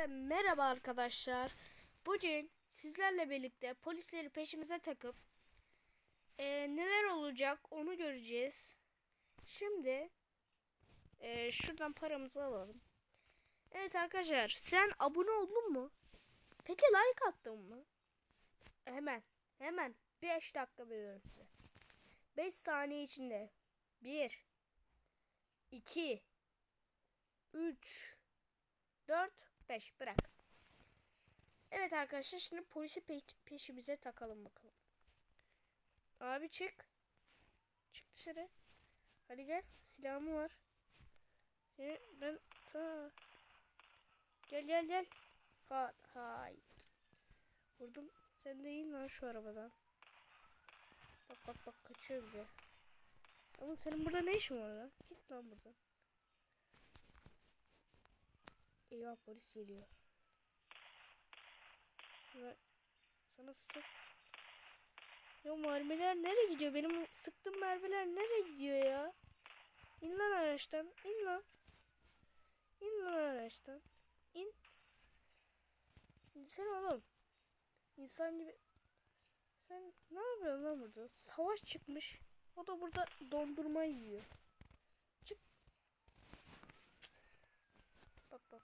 Hepinize merhaba arkadaşlar. Bugün sizlerle birlikte polisleri peşimize takıp eee, neler olacak onu göreceğiz. Şimdi eee, şuradan paramızı alalım. Evet arkadaşlar sen abone oldun mu? Peki like attın mı? Hemen hemen 5 dakika veriyorum size. 5 saniye içinde 1 2 3 4 5 bırak. Evet arkadaşlar şimdi polisi pe- peşimize takalım bakalım. Abi çık. Çık dışarı. Hadi gel. Silahım var. Ee, ben ta Gel gel gel. Ha hay. Vurdum. Sen de in lan şu arabadan. Bak bak bak kaçıyor bir de. Oğlum senin burada ne işin var lan? Git lan buradan. Eyvah polis geliyor. Ve sana sık. Ya mermiler nereye gidiyor? Benim sıktığım mermiler nereye gidiyor ya? İn lan araçtan. İn lan. İn lan araçtan. İn. İnsene oğlum. İnsan gibi. Sen ne yapıyorsun lan burada? Savaş çıkmış. O da burada dondurma yiyor. Çık.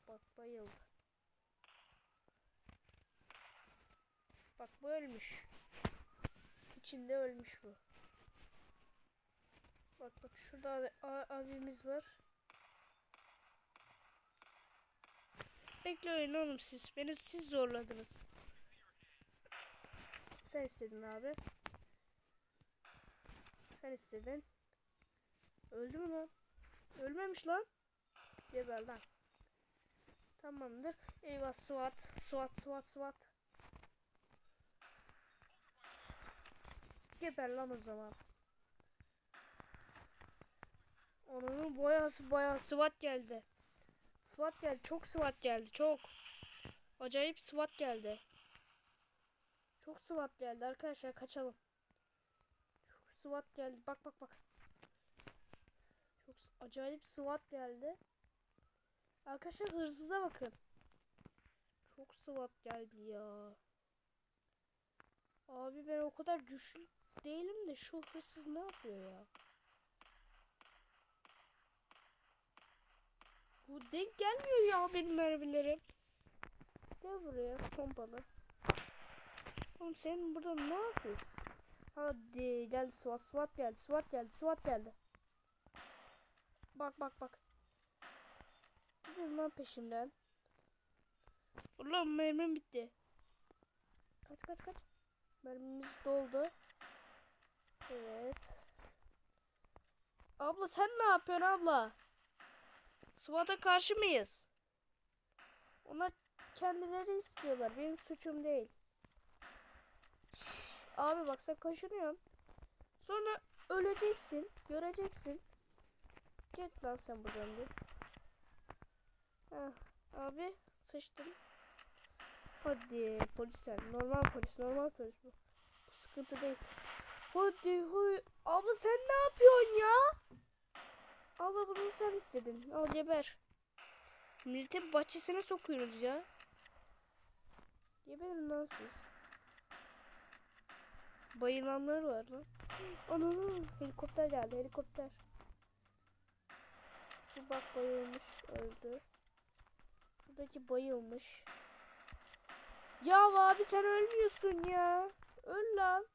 Bak bayıldı. Bak bu ölmüş. İçinde ölmüş bu. Bak bak şurada abimiz var. Bekleyin oğlum siz. Beni siz zorladınız. Sen istedin abi. Sen istedin. Öldü mü lan? Ölmemiş lan. Geber lan. Tamamdır. Eyvah SWAT. SWAT SWAT SWAT. Geber lan o zaman. Onun boyası bayağı SWAT geldi. SWAT geldi. Çok SWAT geldi. Çok. Acayip SWAT geldi. Çok SWAT geldi arkadaşlar kaçalım. Çok SWAT geldi. Bak bak bak. Çok acayip SWAT geldi. Arkadaşlar hırsıza bakın. Çok SWAT geldi ya. Abi ben o kadar güçlü değilim de şu hırsız ne yapıyor ya? Bu denk gelmiyor ya benim mermilerim. Gel buraya pompalı. Oğlum sen burada ne yapıyorsun? Hadi gel SWAT SWAT geldi SWAT geldi SWAT geldi. Bak bak bak. Gidin lan peşimden. Ulan mermim bitti. Kaç kaç kaç. Mermimiz doldu. Evet. Abla sen ne yapıyorsun abla? SWAT'a karşı mıyız? Onlar kendileri istiyorlar. Benim suçum değil. Şşş, abi bak sen kaşınıyorsun. Sonra öleceksin. Göreceksin. Git lan sen buradan bir. Heh, abi sıçtım. Hadi polisler. Normal polis. Normal polis bu. Bu sıkıntı değil. Hadi huy. Abla sen ne yapıyorsun ya? Abla bunu sen istedin. Al geber. Milletin bahçesine sokuyoruz ya. Geberin lan siz. Bayılanlar var lan. Ananı helikopter geldi helikopter. Bu bak bayılmış öldü. Buradaki bayılmış. Ya abi sen ölmüyorsun ya. Öl lan.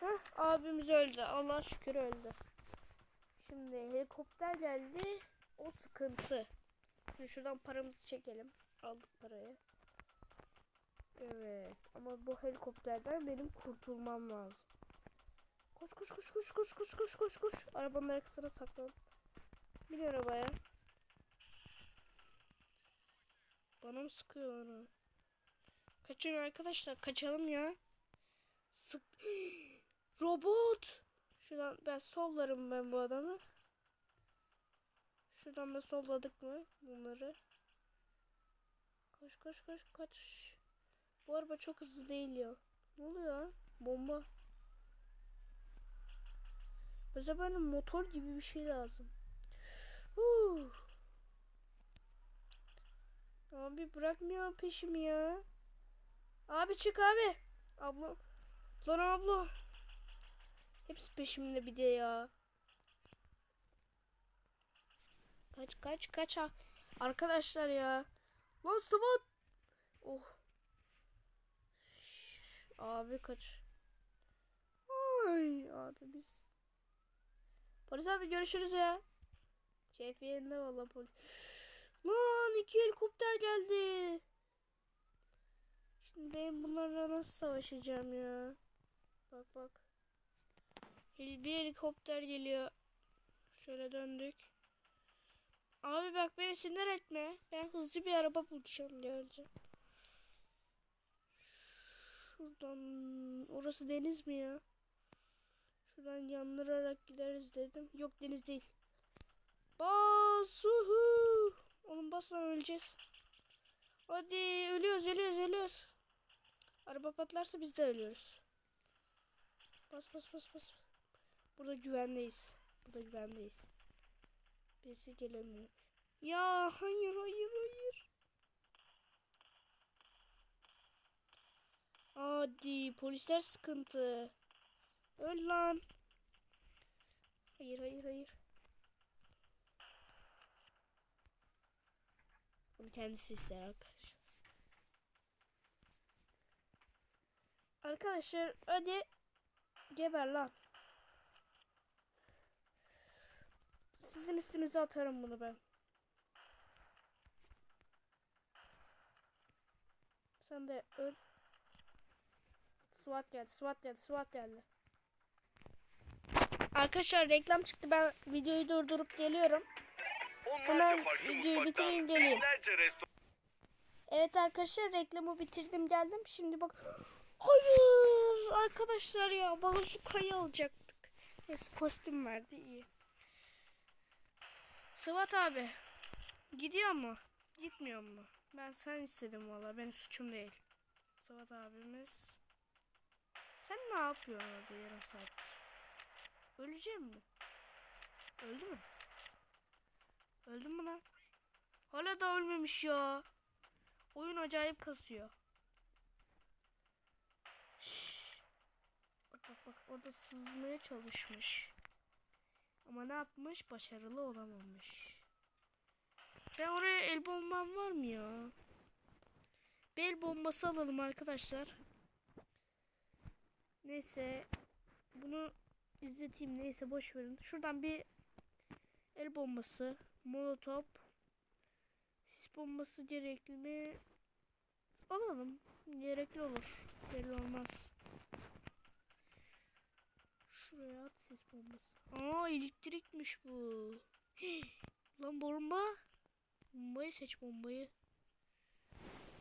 Heh abimiz öldü. Allah şükür öldü. Şimdi helikopter geldi. O sıkıntı. Şimdi şuradan paramızı çekelim. Aldık parayı. Evet. Ama bu helikopterden benim kurtulmam lazım. Koş koş koş koş koş koş koş koş koş. Arabanın arkasına saklan. Bin arabaya. Bana mı sıkıyorlar ha? Kaçın arkadaşlar. Kaçalım ya. Sık. Robot. Şuradan ben sollarım ben bu adamı. Şuradan da solladık mı bunları? Koş koş koş kaç. Bu araba çok hızlı değil ya. Ne oluyor? Bomba. Bize böyle motor gibi bir şey lazım. Huh. Abi bırakmıyor peşimi ya. Abi çık abi. Abla. Lan abla. Hepsi peşimde bir de ya. Kaç kaç kaç. Arkadaşlar ya. Lan Sıvat. Oh. Abi kaç. Ay abi biz. Polis abi görüşürüz ya. Keyfi yerinde valla polis. Lan iki helikopter geldi. Şimdi ben bunlarla nasıl savaşacağım ya? Bak bak. Bir helikopter geliyor. Şöyle döndük. Abi bak beni sinir etme. Ben hızlı bir araba bulacağım diyorca. Şuradan orası deniz mi ya? Şuradan yandırarak gideriz dedim. Yok deniz değil. Bas basla öleceğiz. Hadi ölüyoruz ölüyoruz ölüyoruz. Araba patlarsa biz de ölüyoruz. Bas bas bas bas. Burada güvendeyiz. Burada güvendeyiz. Birisi gelemiyor. Ya hayır hayır hayır. Hadi polisler sıkıntı. Öl lan. Hayır hayır hayır. Kendisi ister arkadaşlar. Arkadaşlar hadi geber lan. Sizin üstünüze atarım bunu ben. Sen de öl. SWAT geldi, SWAT geldi, SWAT geldi. Arkadaşlar reklam çıktı. Ben videoyu durdurup geliyorum. Hemen videoyu bitireyim, geleyim. Evet arkadaşlar reklamı bitirdim geldim. Şimdi bak. Hayır arkadaşlar ya bazukayı alacaktık. Neyse kostüm verdi iyi. Sıvat abi. Gidiyor mu? Gitmiyor mu? Ben sen istedim valla. Benim suçum değil. Sıvat abimiz. Sen ne yapıyorsun orada yarım saat? Öleceğim mi? Öldü mü? Öldün mü lan? Hala da ölmemiş ya. Oyun acayip kasıyor. Şşş. Bak bak bak orada sızmaya çalışmış. Ama ne yapmış? Başarılı olamamış. Ben oraya el bombam var mı ya? Bir bombası alalım arkadaşlar. Neyse. Bunu izleteyim. Neyse boş verin. Şuradan bir el bombası, molotof, sis bombası gerekli mi? Alalım. Gerekli olur. Belli olmaz. Şuraya at sis bombası. Aa elektrikmiş bu. Lan bomba. Bombayı seç bombayı.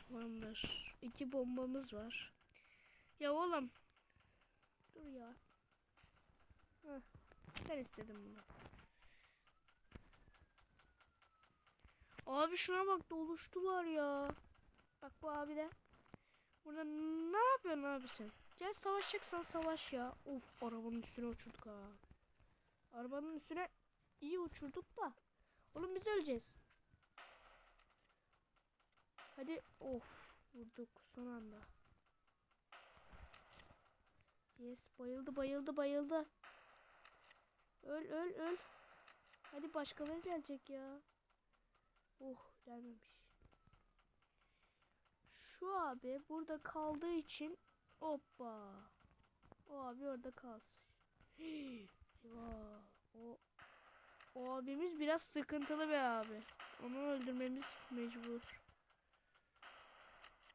Tamamdır. İki bombamız var. Ya oğlum. Dur ya. Heh. Sen istedin bunu. Abi şuna bak doluştular ya. Bak bu abi de. Burada ne yapıyorsun abi sen? Gel savaşacaksan savaş ya. Of arabanın üstüne uçurduk ha. Arabanın üstüne iyi uçurduk da. Oğlum biz öleceğiz. Hadi of vurduk son anda. Yes bayıldı bayıldı bayıldı. Öl öl öl. Hadi başkaları gelecek ya. Oh gelmemiş. Şu abi burada kaldığı için hoppa. O abi orada kalsın. Eyvah. O, o abimiz biraz sıkıntılı bir abi. Onu öldürmemiz mecbur.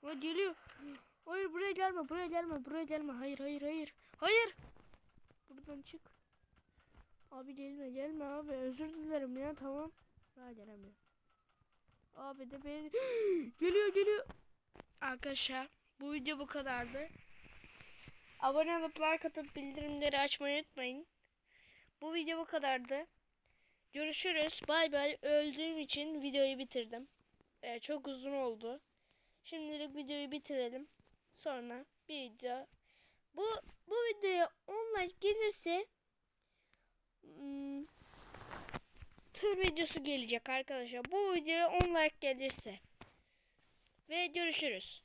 O geliyor. Hayır buraya gelme buraya gelme buraya gelme. Hayır hayır hayır. Hayır. Buradan çık. Abi gelme gelme abi özür dilerim ya tamam. Ha gelemiyor. Abi de beni geliyor geliyor. Arkadaşlar bu video bu kadardı. Abone olup like atıp bildirimleri açmayı unutmayın. Bu video bu kadardı. Görüşürüz. Bay bay. Öldüğüm için videoyu bitirdim. Ee, çok uzun oldu. Şimdilik videoyu bitirelim. Sonra bir video. Bu bu videoya 10 like gelirse hmm, tır videosu gelecek arkadaşlar. Bu videoya 10 like gelirse. ve görüşürüz.